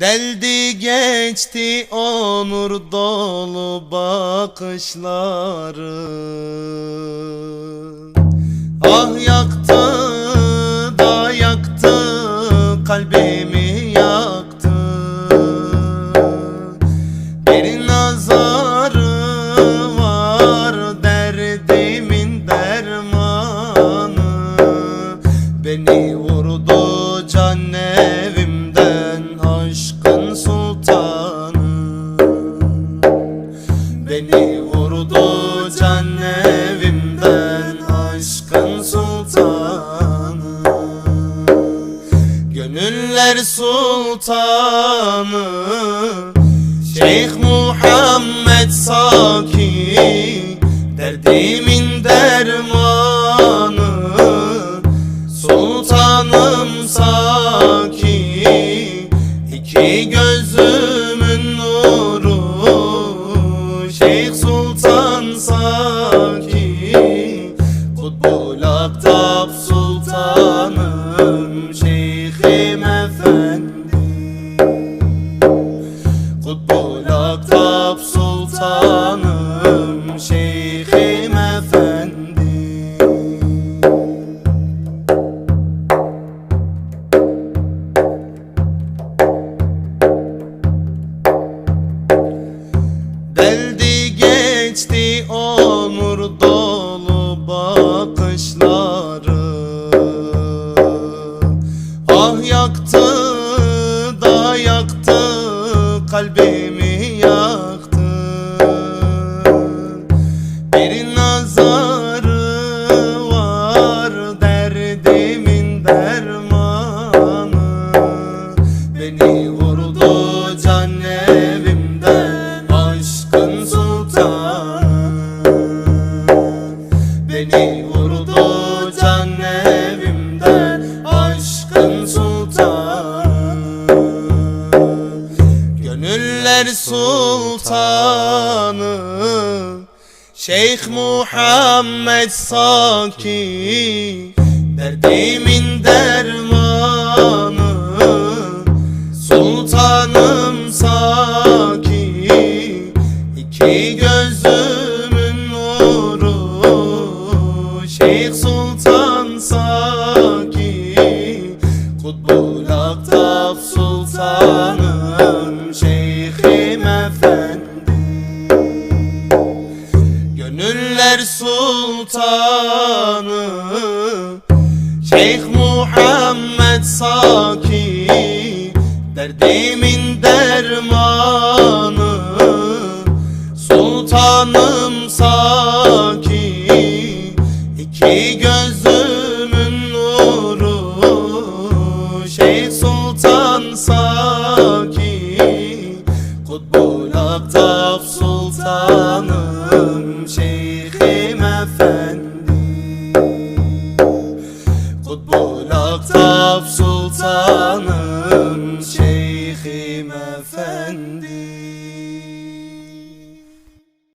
Deldi geçti onur dolu bakışları. Ah yaktı da yaktı kalbimi yaktı. Bir nazarı var derdimin dermanı. Beni vurdu can Beni vurdu can evimden aşkın sultanı. Gönüller sultanı Şeyh Muhammed Saki Derdimin dermanı. Sultanım Saki iki gözümün nuru Şeyhim Efendi. Deldi geçti onur dolu bakışları. Ah yaktı da yaktı kalbimi Beni vurdu aşkın sultanı. Gönüller sultanı Şeyh Muhammed Saki Derdimin dermanı. Sultanım Saki iki gözümün Şeyh Muhammed Saki Derdimin dermanı. Sultanım Saki iki gözümün nuru. Şeyh Sultan Saki Kutbul Aktab Sultanım Şeyhim Efendi Kutbul Aktab Sultanım